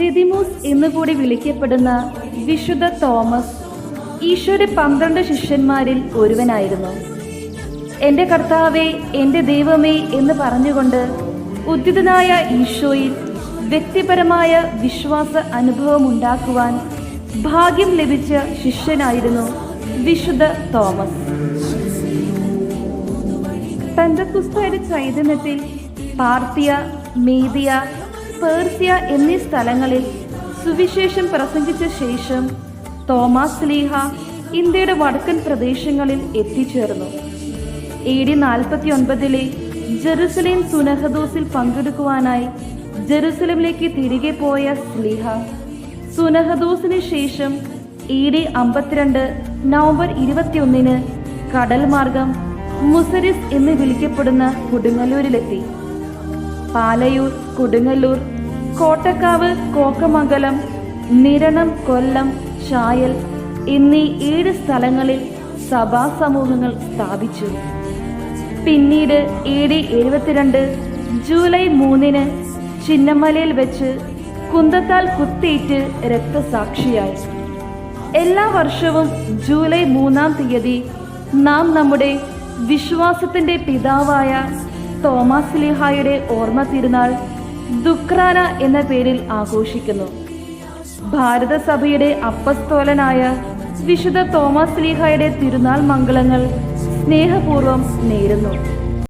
ദിദിമൂസ് എന്നുകൂടി വിളിക്കപ്പെടുന്ന വിശുദ്ധ തോമസ് ഈശോയുടെ പന്ത്രണ്ട് ശിഷ്യന്മാരിൽ ഒരുവനായിരുന്നു. എന്റെ കർത്താവെ എന്റെ ദൈവമേ എന്ന് പറഞ്ഞുകൊണ്ട് ഉദ്ധിതനായ ഈശോയിൽ വ്യക്തിപരമായ വിശ്വാസ അനുഭവം ഉണ്ടാക്കുവാൻ ഭാഗ്യം ലഭിച്ച ശിഷ്യനായിരുന്നു വിശുദ്ധ തോമസ്. പെന്തക്കുസ്തയുടെ ചൈതന്യത്തിൽ പാർത്തിയ മീതിയ പേർസ്യ എന്നീ സ്ഥലങ്ങളിൽ സുവിശേഷം പ്രസംഗിച്ച ശേഷം തോമസ് ലീഹ ഇന്ത്യയുടെ വടക്കൻ പ്രദേശങ്ങളിൽ എത്തിച്ചേർന്നു. എ ഡി നാൽപ്പത്തി ഒൻപതിലെ ജെറുസലേം സുനഹദോസിൽ പങ്കെടുക്കുവാനായി ജെറുസലേമിലേക്ക് തിരികെ പോയ സ്ലീഹ സുനഹദോസിന് ശേഷം എ ഡി അമ്പത്തിരണ്ട് നവംബർ ഇരുപത്തിയൊന്നിന് കടൽ മാർഗം മുസരിസ് എന്ന് വിളിക്കപ്പെടുന്ന കൊടുങ്ങല്ലൂരിലെത്തി. പാലയൂർ കുടുങ്ങല്ലൂർ കോട്ടക്കാവ് കോക്കമംഗലം നിരണം കൊല്ലം ചായൽ എന്നീ ഏഴ് സ്ഥലങ്ങളിൽ സഭാ സമൂഹങ്ങൾ സ്ഥാപിച്ചു. പിന്നീട് എ ഡി എഴുപത്തിരണ്ട് ജൂലൈ മൂന്നിന് ചിന്നമലയിൽ വെച്ച് കുന്തത്താൽ കുത്തേറ്റ് രക്തസാക്ഷിയായി. എല്ലാ വർഷവും ജൂലൈ മൂന്നാം തീയതി നാം നമ്മുടെ വിശ്വാസത്തിന്റെ പിതാവായ തോമാസ് ലിഹായുടെ ഓർമ്മ തിരുനാൾ ദുക്രാന എന്ന പേരിൽ ആഘോഷിക്കുന്നു. ഭാരതസഭയുടെ അപ്പസ്തോലനായ വിശുദ്ധ തോമസ് ലീഹായുടെ തിരുനാൾ മംഗളങ്ങൾ സ്നേഹപൂർവം നേരുന്നു.